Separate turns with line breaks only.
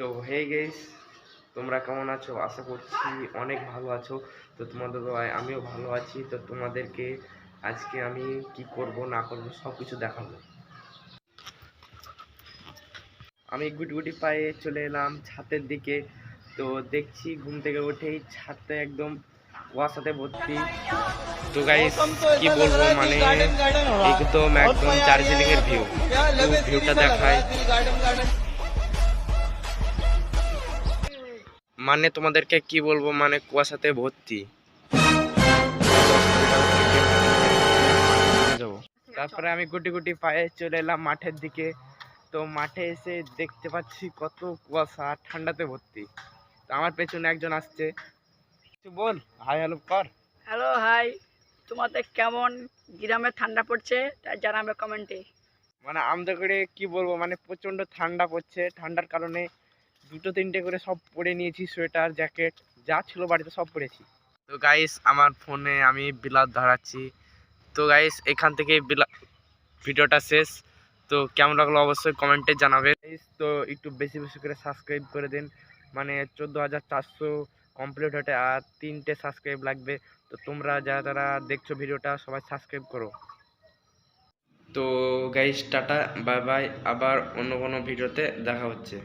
তো হে গেস তোমরা কেমন আছো? আশা করছি অনেক ভালো আছো। তো তোমাদের আমিও ভালো আছি। তো তোমাদেরকে আজকে আমি কি করব, না করব সব কিছু দেখাবো। আমি গুটি গুটি পায়ে চলে এলাম ছাদের দিকে। তো দেখছি ঘুম থেকে উঠেই ছাদটা একদম কুয়াশাতে ভর্তি। তো গাইস, কি বলব মানে একদম একদম দার্জিলিং ভিউ ভিউটা দেখায়। মানে তোমাদেরকে কি বলব মানে কুয়াশাতে ভর্তি। তারপরে আমি গুটি গুটি পায়ে চলে এলাম মাঠের দিকে। তো মাঠে এসে দেখতে পাচ্ছি কত কুয়াশা ঠান্ডাতে ভর্তি। তো আমার পেছনে একজন আসছে। বল হাই হ্যালো কর।
Hello hi. তোমাদের কেমন গ্রামে ঠান্ডা পড়ছে? তা জানাবে কমেন্টে।
মানে আমাদের করে কি বলব মানে প্রচণ্ড ঠান্ডা পড়ছে। ঠান্ডার কারণে দুটো তিনটে করে সব পরে নিয়েছি সোয়েটার জ্যাকেট যা ছিল বাড়িতে সব পরেছি। তো গাইস আমার ফোনে আমি বিলাত ধরাচ্ছি। তো গাইস এখান থেকে বিলা ভিডিওটা শেষ। তো কেমন লাগল অবশ্যই কমেন্টে জানাবে Guys, তো একটু বেশি বেশি করে সাবস্ক্রাইব করে দিন। মানে চোদ্দ হাজার চারশো কমপ্লিট হতে আর তিনটে সাবস্ক্রাইব লাগবে। তো তোমরা যারা যারা দেখছ ভিডিওটা সবাই সাবস্ক্রাইব করো। তো গাইস টাটা বাই বাই আবার অন্য কোনো ভিডিওতে দেখা হচ্ছে।